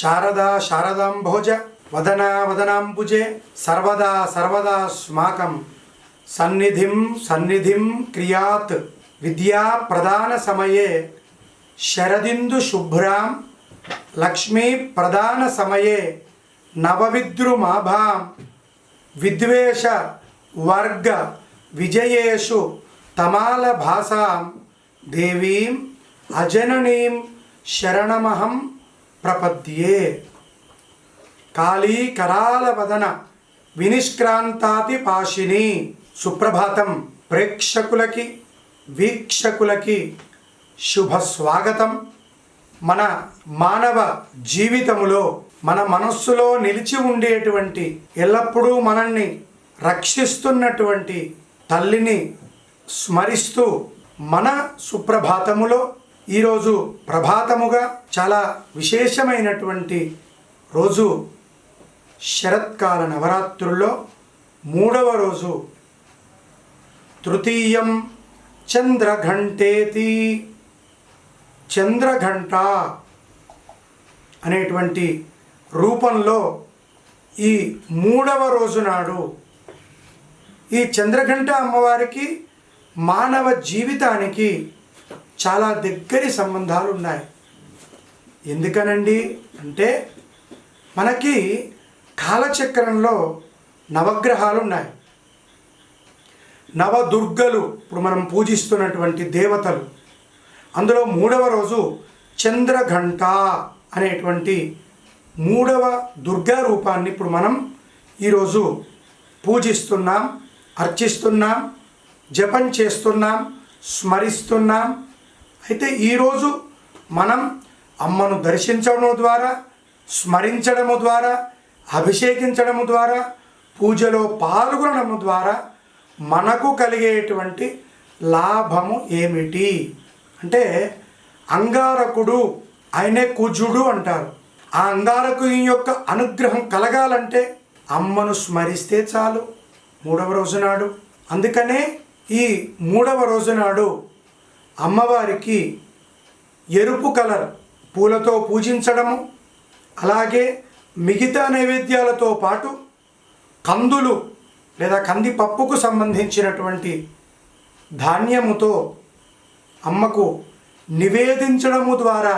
శారదా శారదాంభోజ వదనా వదనాంబుజే సర్వదా సర్వదా స్మాకం సన్నిధిం సన్నిధిం క్రియాత్ విద్యా ప్రధాన సమయే శరదిందు శుభ్రాం లక్ష్మీ ప్రధాన సమయే నవవిద్రుమాభాం విద్వేష వర్గ విజయేషు తమాల భాసాం దేవీం అజననీం శరణమహం ప్రపద్యే. కాళీ కరాల వదన వినిష్క్రాంతాతి పాశిని. సుప్రభాతం ప్రేక్షకులకి వీక్షకులకి శుభ స్వాగతం మన మానవ జీవితములో మన మనస్సులో నిలిచి ఉండేటువంటి ఎల్లప్పుడూ మనల్ని రక్షిస్తున్నటువంటి తల్లిని స్మరిస్తూ మన సుప్రభాతములో ఈరోజు ప్రభాతముగా చాలా విశేషమైనటువంటి రోజు శరత్కాల నవరాత్రుల్లో మూడవ రోజు. తృతీయం చంద్రఘంటేతి. చంద్రఘంట అనేటువంటి రూపంలో ఈ మూడవ రోజు నాడు ఈ చంద్రఘంట అమ్మవారికి మానవ జీవితానికి చాలా దగ్గరి సంబంధాలు ఉన్నాయి. ఎందుకనండి? అంటే మనకి కాలచక్రంలో నవగ్రహాలు ఉన్నాయి నవదుర్గలు ఇప్పుడు మనం పూజిస్తున్నటువంటి దేవతలు. అందులో మూడవ రోజు చంద్రఘంట అనేటువంటి మూడవ దుర్గా రూపాన్ని ఇప్పుడు మనం ఈరోజు పూజిస్తున్నాం అర్చిస్తున్నాం జపం చేస్తున్నాం స్మరిస్తున్నాం అయితే ఈరోజు మనం అమ్మను దర్శించడం ద్వారా స్మరించడము ద్వారా అభిషేకించడము ద్వారా పూజలో పాల్గొనడము ద్వారా మనకు కలిగేటువంటి లాభము ఏమిటి? అంటే అంగారకుడు ఆయనే కుజుడు అంటారు. ఆ అంగారకుని యొక్క అనుగ్రహం కలగాలంటే అమ్మను స్మరిస్తే చాలు మూడవ రోజు నాడు అందుకనే ఈ మూడవ రోజు నాడు అమ్మవారికి ఎరుపు కలర్ పూలతో పూజించడము అలాగే మిగతా నైవేద్యాలతో పాటు కందులు లేదా కందిపప్పుకు సంబంధించినటువంటి ధాన్యముతో అమ్మకు నివేదించడము ద్వారా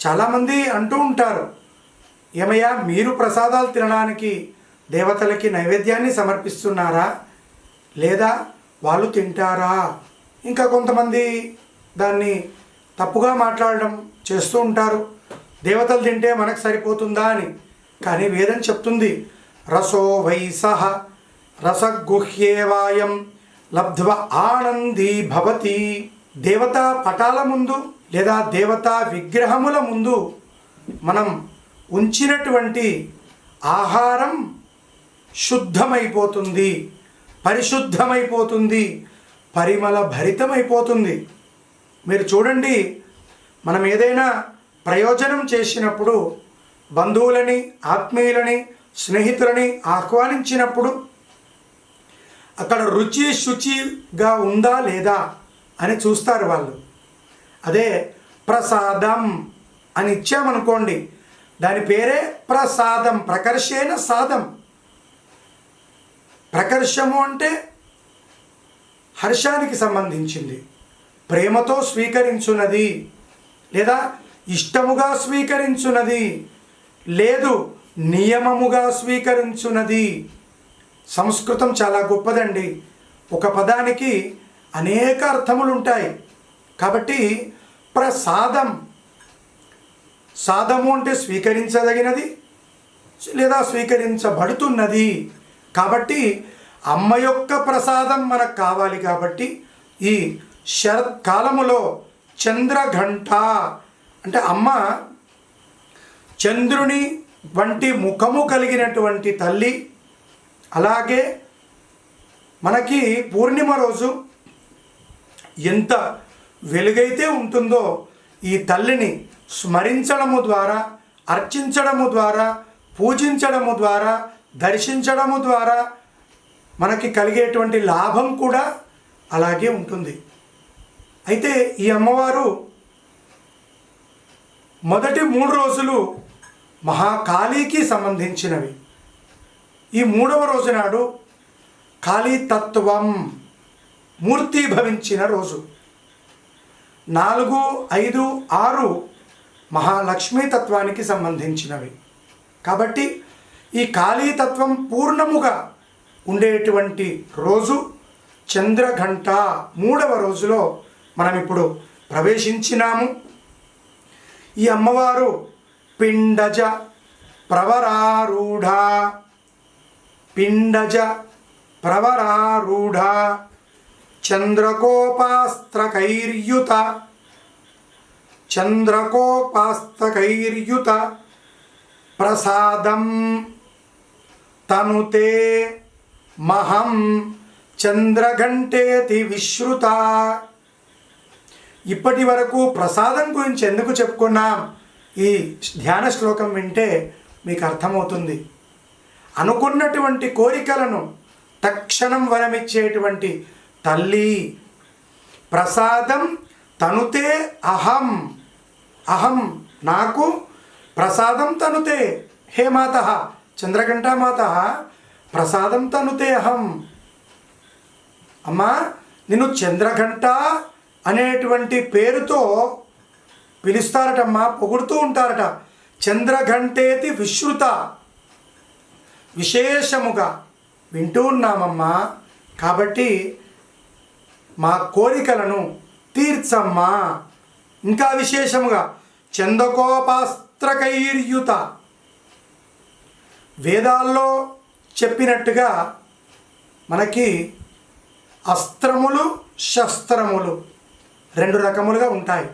చాలామంది అంటూ ఉంటారు ఏమయ్యా మీరు ప్రసాదాలు తినడానికి దేవతలకి నైవేద్యాన్ని సమర్పిస్తున్నారా? లేదా వాళ్ళు తింటారా? ఇంకా కొంతమంది దాన్ని తప్పుగా మాట్లాడడం చేస్తూ ఉంటారు. దేవతలు తింటే మనకు సరిపోతుందా అని. కానీ వేదం చెప్తుంది రసో వైసహ రసగుహ్యేవాయం లబ్ధ్వ ఆనందీ భవతి. దేవతా పటాల ముందు లేదా దేవతా విగ్రహముల ముందు మనం ఉంచినటువంటి ఆహారం శుద్ధమైపోతుంది పరిశుద్ధమైపోతుంది. పరిమళ భరితమైపోతుంది. మీరు చూడండి మనం ఏదైనా ప్రయోజనం చేసినప్పుడు బంధువులని ఆత్మీయులని స్నేహితులని ఆహ్వానించినప్పుడు అక్కడ రుచి శుచిగా ఉందా లేదా అని చూస్తారు వాళ్ళు. అదే ప్రసాదం అని ఇచ్చామనుకోండి దాని పేరే ప్రసాదం ప్రకర్షేణ సాదం. ప్రకర్షము అంటే హర్షానికి సంబంధించింది. ప్రేమతో స్వీకరించున్నది లేదా ఇష్టముగా స్వీకరించున్నది లేదు నియమముగా స్వీకరించున్నది. సంస్కృతం చాలా గొప్పదండి. ఒక పదానికి అనేక అర్థములు ఉంటాయి కాబట్టి ప్రసాదం సాదము అంటే స్వీకరించదగినది లేదా స్వీకరించబడుతున్నది. కాబట్టి అమ్మ యొక్క ప్రసాదం మనకు కావాలి కాబట్టి ఈ శరత్కాలములో చంద్రఘంట అంటే అమ్మ చంద్రుని వంటి ముఖము కలిగినటువంటి తల్లి. అలాగే మనకి పూర్ణిమ రోజు ఎంత వెలుగైతే ఉంటుందో ఈ తల్లిని స్మరించడము ద్వారా అర్చించడము ద్వారా పూజించడము ద్వారా దర్శించడము ద్వారా మనకి కలిగేటువంటి లాభం కూడా అలాగే ఉంటుంది. అయితే ఈ అమ్మవారు మొదటి మూడు రోజులు మహాకాళీకి సంబంధించినవి. ఈ మూడవ రోజు నాడు కాళీతత్వం మూర్తీభవించిన రోజు. నాలుగు ఐదు ఆరు మహాలక్ష్మీ తత్వానికి సంబంధించినవి. కాబట్టి ఈ కాళీతత్వం పూర్ణముగా ఉండేటువంటి రోజు చంద్రఘంట మూడవ రోజులో మనం ఇప్పుడు ప్రవేశించినాము. ఈ అమ్మవారు పిండజ ప్రవరారూఢ. పిండజ ప్రవరారూఢ. చంద్రకోపాస్త్రకైర్యుత. చంద్రకోపాస్తకైర్యుత ప్రసాదం తనుతే మహం చంద్రఘంటేతి విశ్రుత. ఇప్పటి వరకు ప్రసాదం గురించి ఎందుకు చెప్పుకున్నాం? ఈ ధ్యాన శ్లోకం వింటే మీకు అర్థమవుతుంది. అనుకున్నటువంటి కోరికలను తక్షణం వరమిచ్చేటువంటి తల్లి. ప్రసాదం తనుతే అహం. అహం నాకు ప్రసాదం తనుతే హే మాత చంద్రఘంటా మాత. ప్రసాదం తనుతే అహం. అమ్మా నిన్ను చంద్రఘంట అనేటువంటి పేరుతో పిలుస్తారటమ్మా పొగుడుతూ ఉంటారట. చంద్రఘంటేతి విశ్రుత. విశేషముగా వింటూ ఉన్నామమ్మా. కాబట్టి మా కోరికలను తీర్చమ్మా. ఇంకా విశేషముగా చందకోపాస్త్రకైర్యుత. వేదాల్లో చెప్పినట్టుగా మనకి అస్త్రములు శస్త్రములు రెండు రకములుగా ఉంటాయి.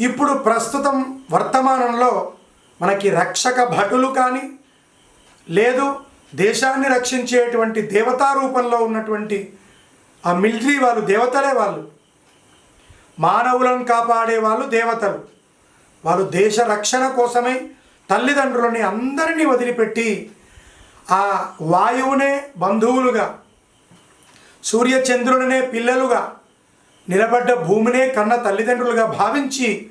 ఇప్పుడు ప్రస్తుతం వర్తమానంలో మనకి రక్షక భటులు కానీ లేదు దేశాన్ని రక్షించేటువంటి దేవతా రూపంలో ఉన్నటువంటి ఆ మిలిటరీ వాళ్ళు దేవతలే వాళ్ళు. మానవులను కాపాడే వాళ్ళు దేవతలు. వాళ్ళు దేశ రక్షణ కోసమై తల్లిదండ్రులని అందరినీ వదిలిపెట్టి ఆ వాయువునే బంధువులుగా సూర్యచంద్రుడినే పిల్లలుగా నిలబడ్డ భూమినే కన్న తల్లిదండ్రులుగా భావించి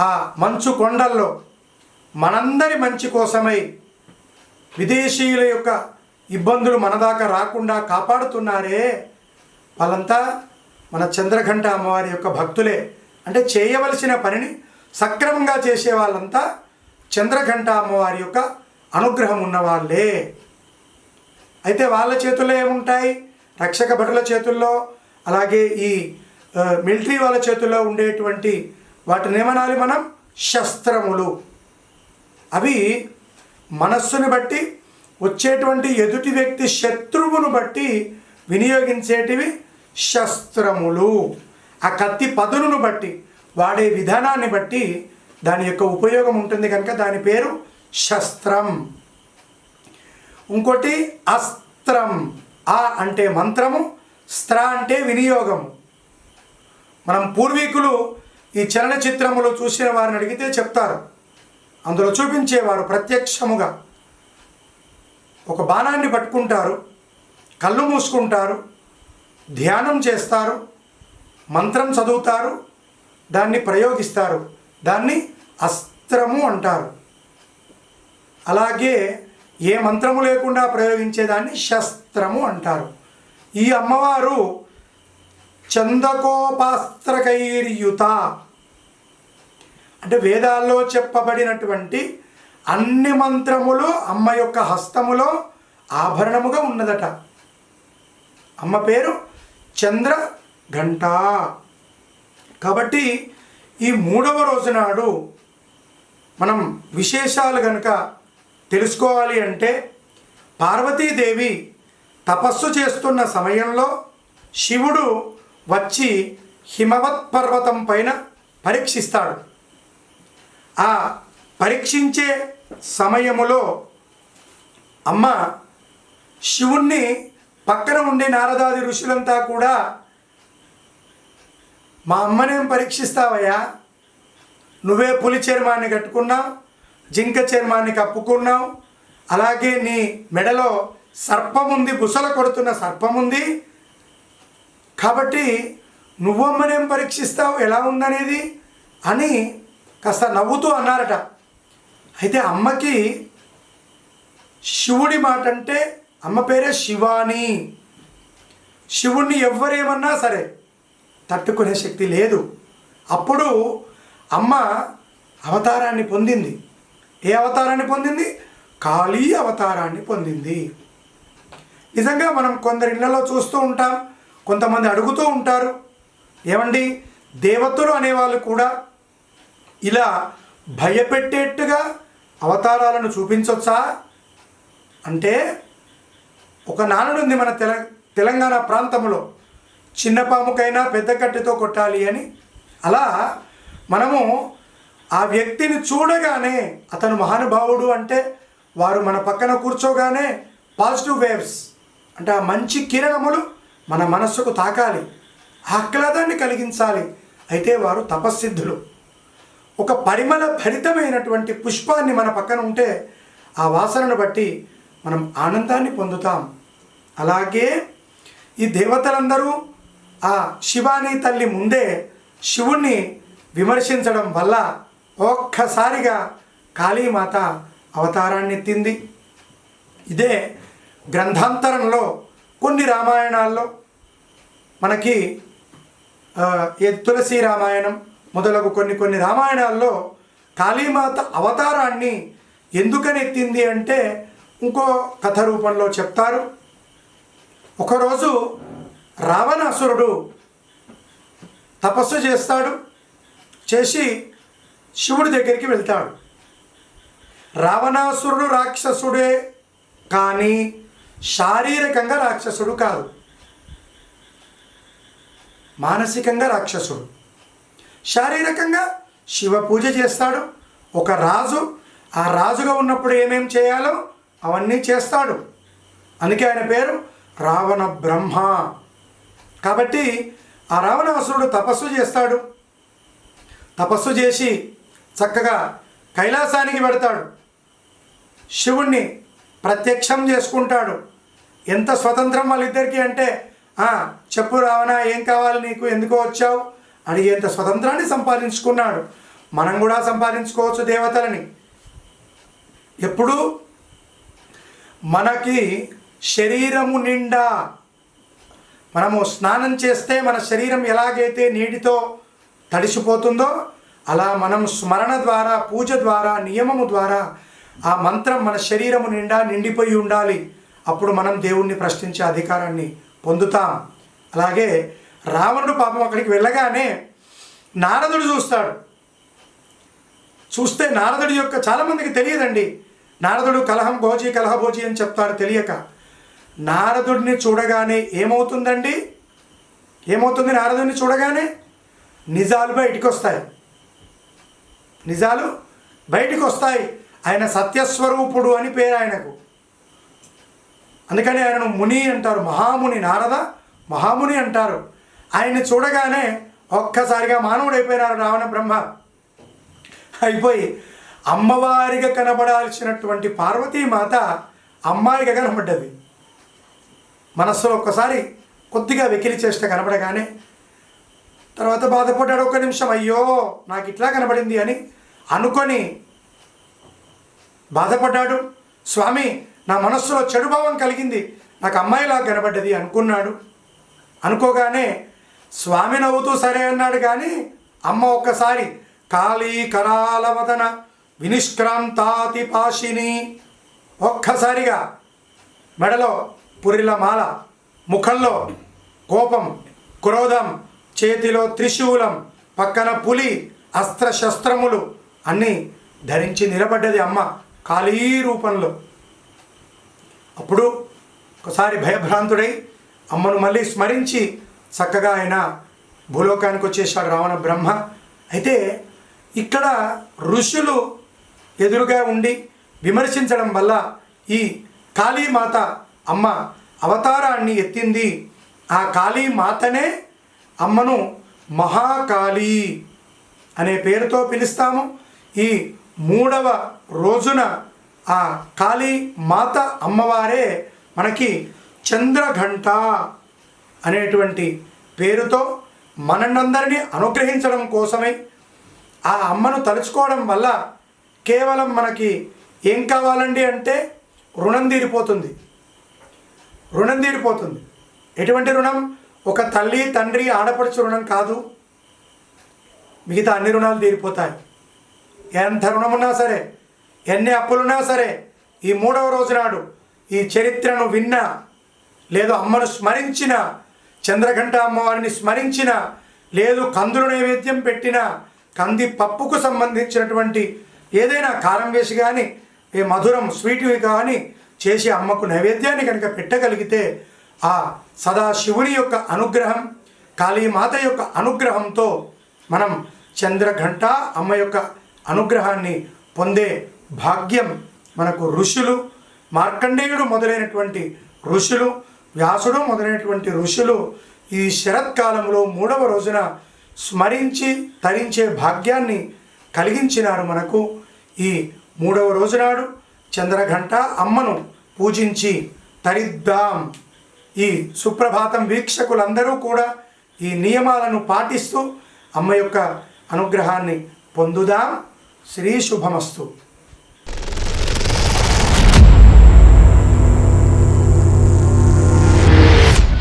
ఆ మంచు కొండల్లో మనందరి మంచి కోసమై విదేశీయుల యొక్క ఇబ్బందులు మన దాకా రాకుండా కాపాడుతున్నారే. వాళ్ళంతా మన చంద్రఘంట అమ్మవారి యొక్క భక్తులే. అంటే చేయవలసిన పనిని సక్రమంగా చేసే వాళ్ళంతా చంద్రఘంట అమ్మవారి యొక్క అనుగ్రహం ఉన్నవాళ్ళే. అయితే వాళ్ళ చేతుల్లో ఏముంటాయి? రక్షక భటుల చేతుల్లో అలాగే ఈ మిలిటరీ వాళ్ళ చేతుల్లో ఉండేటువంటి వాటిని ఏమనాలి మనం? శస్త్రములు. అవి మనస్సును బట్టి వచ్చేటువంటి ఎదుటి వ్యక్తి శత్రువును బట్టి వినియోగించేటివి శస్త్రములు. ఆ కత్తి పదునును బట్టి వాడే విధానాన్ని బట్టి దాని యొక్క ఉపయోగం ఉంటుంది కనుక దాని పేరు శస్త్రం. ఇంకోటి అస్త్రం. ఆ అంటే మంత్రము స్త్ర అంటే వినియోగం. మనం పూర్వీకులు ఈ చలనచిత్రములు చూసిన వారిని అడిగితే చెప్తారు. అందులో చూపించేవారు ప్రత్యక్షముగా. ఒక బాణాన్ని పట్టుకుంటారు కళ్ళు మూసుకుంటారు ధ్యానం చేస్తారు మంత్రం చదువుతారు దాన్ని ప్రయోగిస్తారు దాన్ని అస్త్రము అంటారు. అలాగే ఏ మంత్రము లేకుండా ప్రయోగించేదాన్ని శస్త్రము అంటారు. ఈ అమ్మవారు చందకోపాస్త్రకైర్యుత. అంటే వేదాల్లో చెప్పబడినటువంటి అన్ని మంత్రములు అమ్మ యొక్క హస్తములో ఆభరణముగా ఉన్నదట. అమ్మ పేరు చంద్ర ఘంట కాబట్టి ఈ మూడవ రోజు నాడు మనం విశేషాలు కనుక తెలుసుకోవాలి అంటే పార్వతీదేవి తపస్సు చేస్తున్న సమయంలో శివుడు వచ్చి హిమవత్ పర్వతం పైన పరీక్షిస్తాడు. ఆ పరీక్షించే సమయములో అమ్మ శివుణ్ణి పక్కన ఉండే నారదాది ఋషులంతా కూడా మా అమ్మనేం పరీక్షిస్తావయ్యా? నువ్వే పులి చర్మాన్ని కట్టుకున్నావు జింక చర్మాన్ని కప్పుకున్నావు. అలాగే నీ మెడలో సర్పం ఉంది బుసల కొడుతున్న సర్పం ఉంది కాబట్టి నువ్వమ్మనేం పరీక్షిస్తావు? ఎలా ఉందనేది? అని కాస్త నవ్వుతూ అన్నారట. అయితే అమ్మకి శివుడి మాట అంటే అమ్మ పేరే శివాని. శివుణ్ణి ఎవ్వరేమన్నా సరే తట్టుకునే శక్తి లేదు. అప్పుడు అమ్మ అవతారాన్ని పొందింది. ఏ అవతారాన్ని పొందింది? కాళీ అవతారాన్ని పొందింది. నిజంగా మనం కొందరి ఇళ్ళలో చూస్తూ ఉంటాం కొంతమంది అడుగుతూ ఉంటారు ఏమండి దేవతలు అనేవాళ్ళు కూడా ఇలా భయపెట్టేట్టుగా అవతారాలను చూపించవచ్చా అంటే ఒక నానుడుంది మన తెల తెలంగాణ ప్రాంతంలో చిన్న పాముకైనా పెద్ద కట్టెతో కొట్టాలి అని. అలా మనము ఆ వ్యక్తిని చూడగానే అతను మహానుభావుడు అంటే వారు మన పక్కన కూర్చోగానే పాజిటివ్ వేవ్స్ అంటే ఆ మంచి కిరణములు మన మనస్సుకు తాకాలి ఆహ్లాదాన్ని కలిగించాలి. అయితే వారు తపస్సిద్ధులు. ఒక పరిమళ భరితమైనటువంటి పుష్పాన్ని మన పక్కన ఉంటే ఆ వాసనను బట్టి మనం ఆనందాన్ని పొందుతాం. అలాగే ఈ దేవతలందరూ ఆ శివాని తల్లి ముందే శివుణ్ణి విమర్శించడం వల్ల ఒక్కసారిగా కాళీమాత అవతారాన్ని ఎత్తింది ఇదే గ్రంథాంతరంలో కొన్ని రామాయణాల్లో మనకి ఏ తులసి రామాయణం మొదలగు కొన్ని కొన్ని రామాయణాల్లో కాళీమాత అవతారాన్ని ఎందుకని ఎత్తింది అంటే ఇంకో కథ రూపంలో చెప్తారు. ఒకరోజు రావణాసురుడు తపస్సు చేస్తాడు. చేసి శివుడి దగ్గరికి వెళ్తాడు. రావణాసురుడు రాక్షసుడే కానీ శారీరకంగా రాక్షసుడు కాదు. మానసికంగా రాక్షసుడు. శారీరకంగా శివ పూజ చేస్తాడు. ఒక రాజు ఆ రాజుగా ఉన్నప్పుడు ఏమేం చేయాలో అవన్నీ చేస్తాడు. అందుకే ఆయన పేరు రావణ బ్రహ్మ. కాబట్టి ఆ రావణాసురుడు తపస్సు చేస్తాడు. తపస్సు చేసి చక్కగా కైలాసానికి పెడతాడు శివుణ్ణి ప్రత్యక్షం చేసుకుంటాడు. ఎంత స్వతంత్రం వాళ్ళిద్దరికీ అంటే చెప్పు రావణా ఏం కావాలి నీకు? ఎందుకు వచ్చావు? అడిగేంత స్వతంత్రాన్ని సంపాదించుకున్నాడు. మనం కూడా సంపాదించుకోవచ్చు దేవతలని. ఎప్పుడు మనకి శరీరము నిండా మనము స్నానం చేస్తే మన శరీరం ఎలాగైతే నీటితో తడిసిపోతుందో అలా మనం స్మరణ ద్వారా పూజ ద్వారా నియమము ద్వారా ఆ మంత్రం మన శరీరము నిండా నిండిపోయి ఉండాలి. అప్పుడు మనం దేవుణ్ణి ప్రశ్నించే అధికారాన్ని పొందుతాం. అలాగే రావణుడు పాపం అక్కడికి వెళ్ళగానే నారదుడు చూస్తాడు. చూస్తే నారదుడి యొక్క చాలామందికి తెలియదండి. నారదుడు కలహం భోజి కలహభోజి అని చెప్తారు తెలియక. నారదుడిని చూడగానే ఏమవుతుందండి? ఏమవుతుంది నారదుడిని చూడగానే? నిజాలు బయటికి వస్తాయి నిజాలు బయటికి వస్తాయి ఆయన సత్యస్వరూపుడు అని పేరు ఆయనకు. అందుకని ఆయనను ముని అంటారు మహాముని నారద మహాముని అంటారు. ఆయన్ని చూడగానే ఒక్కసారిగా మానవుడు అయిపోయినారు రావణ బ్రహ్మ. అయిపోయి అమ్మవారిగా కనబడాల్సినటువంటి పార్వతీమాత అమ్మాయిగా కనబడ్డది. మనస్సులో ఒక్కసారి కొద్దిగా వెకిలి చేష్ట కనబడగానే తర్వాత బాధపడ్డాడు ఒక్క నిమిషం అయ్యో నాకు ఇట్లా కనబడింది అని అనుకొని బాధపడ్డాడు. స్వామి నా మనస్సులో చెడు భావం కలిగింది. నాకు అమ్మాయిలా కనబడ్డది అనుకున్నాడు. అనుకోగానే స్వామి నవ్వుతూ సరే అన్నాడు కానీ అమ్మ ఒక్కసారి కాళీ కరాలవదన వినిష్క్రాంతాతి పాషిని ఒక్కసారిగా మెడలో పురిల మాల ముఖంలో కోపం క్రోధం చేతిలో త్రిశూలం పక్కన పులి అస్త్రశస్త్రములు అన్నీ ధరించి నిలబడ్డది అమ్మ కాళీ రూపంలో. అప్పుడు ఒకసారి భయభ్రాంతుడై అమ్మను మళ్ళీ స్మరించి చక్కగా ఆయన భూలోకానికి వచ్చేసాడు రావణ బ్రహ్మ. అయితే ఇక్కడ ఋషులు ఎదురుగా ఉండి విమర్శించడం వల్ల ఈ కాళీమాత అమ్మ అవతారాన్ని ఎత్తింది. ఆ కాళీమాతనే అమ్మను మహాకాళీ అనే పేరుతో పిలుస్తాము. ఈ మూడవ రోజున ఆ కాళీ మాత అమ్మవారే మనకి చంద్రఘంట అనేటువంటి పేరుతో మనందరినీ అనుగ్రహించడం కోసమై ఆ అమ్మను తలుచుకోవడం వల్ల కేవలం మనకి ఏం కావాలండి అంటే రుణం తీరిపోతుంది. రుణం తీరిపోతుంది. ఎటువంటి రుణం? ఒక తల్లి తండ్రి ఆడపడుచు రుణం కాదు. మిగతా అన్ని రుణాలు తీరిపోతాయి. ఎంత రుణం ఉన్నా సరే ఎన్ని అప్పులున్నా సరే ఈ మూడవ రోజు నాడు ఈ చరిత్రను విన్నా లేదు అమ్మను స్మరించిన చంద్రఘంట అమ్మవారిని స్మరించిన లేదు కందులు నైవేద్యం పెట్టిన కంది పప్పుకు సంబంధించినటువంటి ఏదైనా కారం వేసి కానీ ఏ మధురం స్వీట్వి కానీ చేసి అమ్మకు నైవేద్యాన్ని కనుక పెట్టగలిగితే ఆ సదా శివుని యొక్క అనుగ్రహం కాళీమాత యొక్క అనుగ్రహంతో మనం చంద్రఘంట అమ్మ యొక్క అనుగ్రహాన్ని పొందే భాగ్యం మనకు ఋషులు మార్కండేయుడు మొదలైనటువంటి ఋషులు వ్యాసుడు మొదలైనటువంటి ఋషులు ఈ శరత్కాలంలో మూడవ రోజున స్మరించి తరించే భాగ్యాన్ని కలిగించినారు మనకు. ఈ మూడవ రోజునాడు చంద్రఘంట అమ్మను పూజించి తరిద్దాం. ఈ సుప్రభాతం వీక్షకులందరూ కూడా ఈ నియమాలను పాటిస్తూ అమ్మ యొక్క అనుగ్రహాన్ని పొందుదాం. శ్రీ శుభమస్తు.